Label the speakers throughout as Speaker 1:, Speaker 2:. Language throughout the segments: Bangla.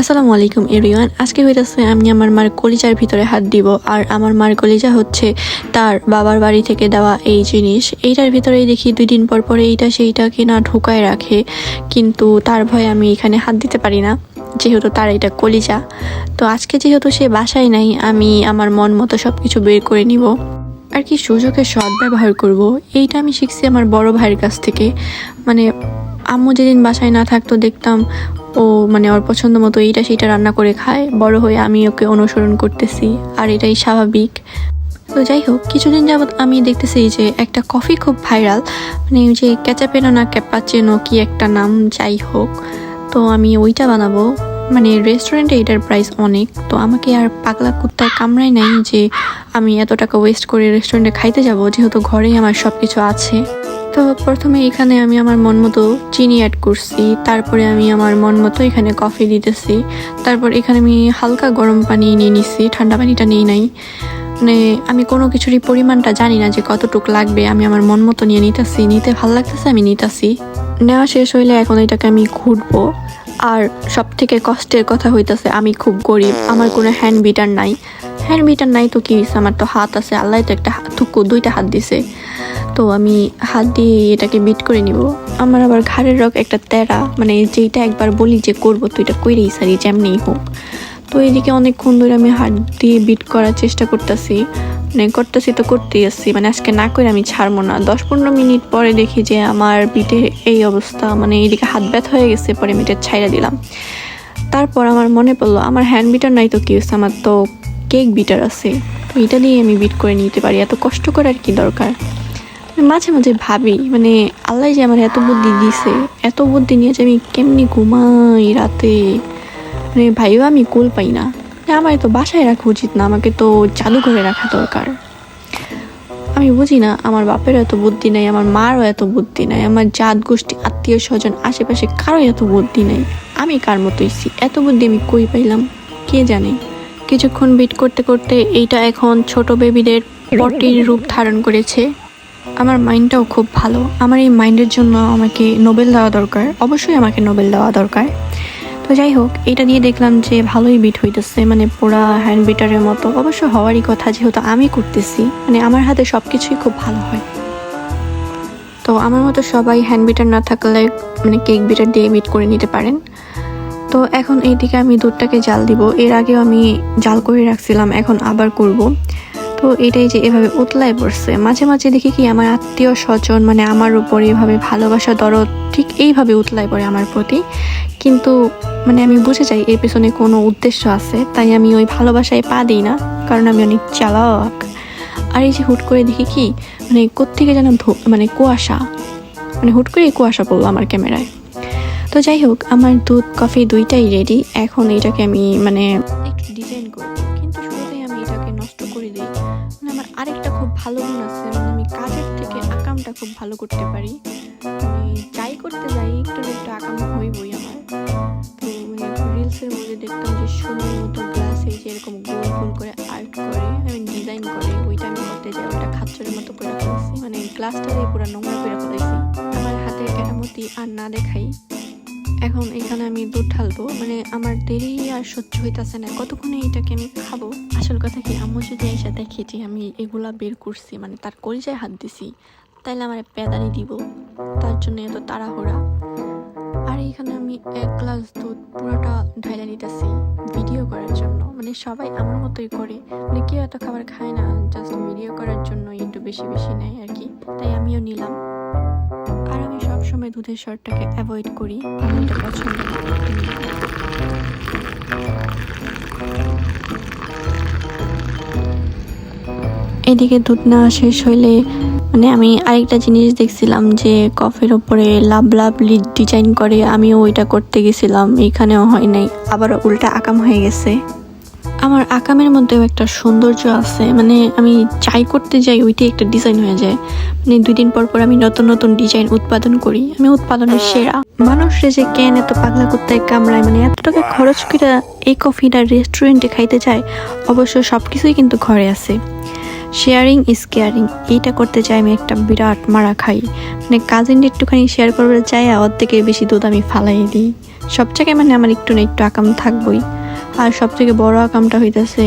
Speaker 1: আসসালামু আলাইকুম, এভরিওয়ান। আজকে হইতেছে আমি আমার মার কলিজার ভিতরে হাত দিব, আর আমার মার কলিজা হচ্ছে তার বাবার বাড়ি থেকে দেওয়া এই জিনিস। এইটার ভিতরেই দেখি দুই দিন পর পরে এইটা সেইটা কিনা ঢুকায় রাখে, কিন্তু তার ভয়ে আমি এখানে হাত দিতে পারি না, যেহেতু তার এটা কলিজা। তো আজকে যেহেতু সে বাসায় নাই, আমি আমার মন মতো সব কিছু বের করে নিব। আর কি সুযোগের সৎ ব্যবহার করব, এইটা আমি শিখছি আমার বড় ভাইয়ের কাছ থেকে। মানে আম্মু যেদিন বাসায় না থাকতো দেখতাম ও মানে ওর পছন্দ মতো এইটা সেইটা রান্না করে খায়। বড় হয়ে আমি ওকে অনুসরণ করতেছি, আর এটাই স্বাভাবিক। তো যাই হোক, কিছুদিন যাবৎ আমি দেখতেছি যে একটা কফি খুব ভাইরাল মানে ওই যে ক্যাচাপেনো না ক্যাপাচেনো কি একটা নাম, যাই হোক। তো আমি ওইটা বানাবো। মানে রেস্টুরেন্টে এটার প্রাইস অনেক, তো আমাকে আর পাগলা কুত্তায় কামড়ায় নাই যে আমি এত টাকা ওয়েস্ট করে রেস্টুরেন্টে খাইতে যাব, যেহেতু ঘরেই আমার সব কিছু আছে। তো প্রথমে এখানে আমি আমার মন মতো চিনি অ্যাড করছি, তারপরে আমি আমার মন মতো এখানে কফি দিতেছি, তারপর এখানে আমি হালকা গরম পানি নিয়ে নিছি, ঠান্ডা পানিটা নিয়ে নাই। মানে আমি কোনো কিছুরই পরিমাণটা জানি না যে কতটুক লাগবে, আমি আমার মন মতো নিয়ে নিতেছি, নিতে ভালো লাগতেছে আমি নিতেছি। নেওয়া শেষ হইলে এখন এটাকে আমি ঘুরবো, আর সব থেকে কষ্টের কথা হইতেছে আমি খুব গরিব, আমার কোনো হ্যান্ড বিটার নাই। হ্যান্ড বিটার নাই তো কি আমার তো হাত আছে, আল্লাহ তো একটা থুকু দুইটা হাত দিছে। তো আমি হাত দিয়ে এটাকে বিট করে নিব। আমার আবার ঘাড়ের রক একটা তেরা মানে যেটা একবার বলি যে করব, তো এটা কইরেই সারি যেমনিই হোক। তো এদিকে অনেকক্ষণ ধরে আমি হাত দিয়ে বিট করার চেষ্টা করতেছি। মানে করতেছি তো করতেই আসছি মানে আজকে না করে আমি ছাড়বো না। দশ পনেরো মিনিট পরে দেখি যে আমার বিটে এই অবস্থা মানে এইদিকে হাত ব্যথা হয়ে গেছে, পরে এটা ছাইড়া দিলাম। তারপর আমার মনে পড়ল, আমার হ্যান্ড বিটার নাই তো কি হয়েছে আমার তো কেক বিটার আছে। তো এটা দিয়ে আমি বিট করে নিতে পারি, এত কষ্ট করার কি দরকার? মাঝে মাঝে ভাবি মানে আল্লাহ যে আমার এত বুদ্ধি দিছে, এত বুদ্ধি নিয়ে যে আমি কেমনি ঘুমাই রাতে? মানে ভাইও আমি কুল পাই না। আমার তো বাসায় রাখা উচিত না, আমাকে তো জাদু করে রাখা দরকার। আমি বুঝি না, আমার বাপেরও এত বুদ্ধি নাই, আমার মারও এত বুদ্ধি নাই, আমার জাত গোষ্ঠী, আত্মীয় স্বজন, আশেপাশে কারও এত বুদ্ধি নাই। আমি কার মতোই ছি? এত বুদ্ধি আমি কই পাইলাম? কে জানে? কিছুক্ষণ বিট করতে করতে এইটা এখন ছোট বেবিদের পটির রূপ ধারণ করেছে। আমার মাইন্ডটাও খুব ভালো। আমার এই মাইন্ডের জন্য আমাকে নোবেল দেওয়া দরকার। অবশ্যই আমাকে নোবেল দেওয়া দরকার। তো যাই হোক, এটা দিয়ে দেখলাম যে ভালোই বিট হইতেছে মানে পুরা হ্যান্ড বিটারের মতো। অবশ্য হওয়ারই কথা, যেহেতু আমি করতেছি মানে আমার হাতে সব কিছুই খুব ভালো হয়। তো আমার মতো সবাই হ্যান্ড বিটার না থাকলে মানে কেক বিটার দিয়ে বিট করে নিতে পারেন। তো এখন এইদিকে আমি দুধটাকে জাল দিব। এর আগেও আমি জাল করে রাখছিলাম, এখন আবার করব। তো এটাই যে এভাবে উতলায় পড়ছে। মাঝে মাঝে দেখি কি আমার আত্মীয় স্বজন মানে আমার উপর এভাবে ভালোবাসা, দরদ ঠিক এইভাবে উতলায় পড়ে আমার প্রতি। কিন্তু মানে আমি বুঝে যাই, এর পেছনে কোনো উদ্দেশ্য আছে। তাই আমি ওই ভালোবাসায় পা দিই না, কারণ আমি অনেক চালাক। আর এই যে হুট করে দেখি কি মানে কোত্থেকে যেন মানে কুয়াশা। মানে হুট করে কুয়াশা পড়ল আমার ক্যামেরায়। তো যাই হোক, আমার দুধ, কফি দুইটাই রেডি এখন এটাকে আমি মানে ডিজাইন করব। আরেকটা খুব ভালো গুণ আছে মানে আমি কাজের থেকে আকামটা খুব ভালো করতে পারি। আমি যাই করতে যাই, একটু একটু আকাম হইবই আমার। তো মানে রিলসের মধ্যে দেখতাম যে সুন্দর মতো গ্লাসে যে এরকম গোল গোল করে আর্ট করে আমি ডিজাইন করে, ওইটা আমি করতে যাই, ওইটা খাচ্চরের মতো করে ফেলছি। মানে গ্লাসটাকে পুরো নোংরা করে ফেলাইছি। আমার হাতের কেরামতি আর না দেখাই। এখন এখানে আমি দুধ ঢালবো। মানে আমার দেরি আর সহ্য হইতেছে না। কতক্ষণে এটাকে আমি খাব? আসল কথা কি, আম্মু যদি এসে দেখে যে আমি এগুলা বের করছি মানে তার কলিজায় হাত দিছি, তাইলে আমার পেদানি দিব। তার জন্য এত তাড়াহুড়া। আর এখানে আমি এক গ্লাস দুধ পুরোটা ঢাইলা নিতেছি ভিডিও করার জন্য। মানে সবাই আমার মতোই করে। মানে কেউ এত খাবার খায় না, জাস্ট ভিডিও করার জন্য একটু বেশি বেশি নেয় আর কি। তাই আমিও নিলাম। আর আমি সবসময় দুধের শর্টটাকে অ্যাভয়েড করি আমি পছন্দ এদিকে দুধ না শেষ হইলে মানে আমি আরেকটা জিনিস দেখছিলাম যে কফের ওপরে লাভ লাভ লিড ডিজাইন করে, আমিও ওইটা করতে গেছিলাম, এখানেও হয় নাই আবার উল্টা আকাম হয়ে গেছে। আমার আকামের মধ্যেও একটা সৌন্দর্য আছে। মানে আমি যাই করতে যাই, ওইটাই একটা ডিজাইন হয়ে যায়। মানে দুই দিন পর পর আমি নতুন নতুন ডিজাইন উৎপাদন করি। আমি উৎপাদনের সেরা। মানুষরে যে কেন এত পাগলা করতে কামড়ায় মানে এত টাকা খরচ করে এই কফিটা রেস্টুরেন্টে খাইতে যায় অবশ্য সব কিছুই কিন্তু ঘরে আছে। শেয়ারিং ইজ কেয়ারিং এইটা করতে চাই আমি একটা বিরাট মারা খাই। মানে কাজিন একটুখানি শেয়ার করবে চাই অর্ধেকের বেশি দুধ আমি ফালাই দিই। সব জায়গায় মানে আমার একটু না একটু আকাম থাকবই। আর সব থেকে বড় আকামটা হইতেছে,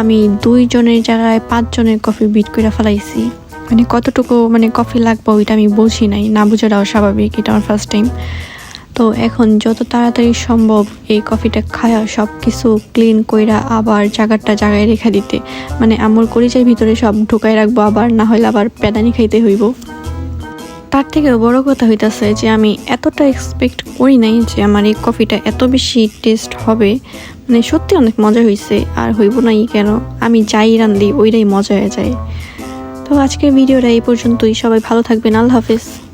Speaker 1: আমি দুইজনের জায়গায় পাঁচজনের কফি বিট করে ফেলাইছি। মানে কতটুকু মানে কফি লাগবে ওইটা আমি বুঝি নাই, না বুঝাটাও স্বাভাবিক, এটা আমার ফার্স্ট টাইম তো এখন যত তাড়াতাড়ি সম্ভব এই কফিটা খায়া সব কিছু ক্লিন কইরা আবার জায়গাটা জায়গায় রেখে দিতে। মানে আমর কলিজার ভিতরে সব ঢুকাই রাখব আবার, না হলে আবার প্যাদানি খাইতে হইব। তার থেকে বড় কথা হইতাছে যে আমি এতটা এক্সপেক্ট করি নাই যে আমার এই কফিটা এত বেশি টেস্ট হবে। মানে সত্যি অনেক মজা হয়েছে আর হইব নাই কেন? আমি যাই রান্ধি, ওইটাই মজা হয়ে যায়। তো আজকের ভিডিওটা এই পর্যন্তই। সবাই ভালো থাকবেন। আল্লাহ হাফেজ।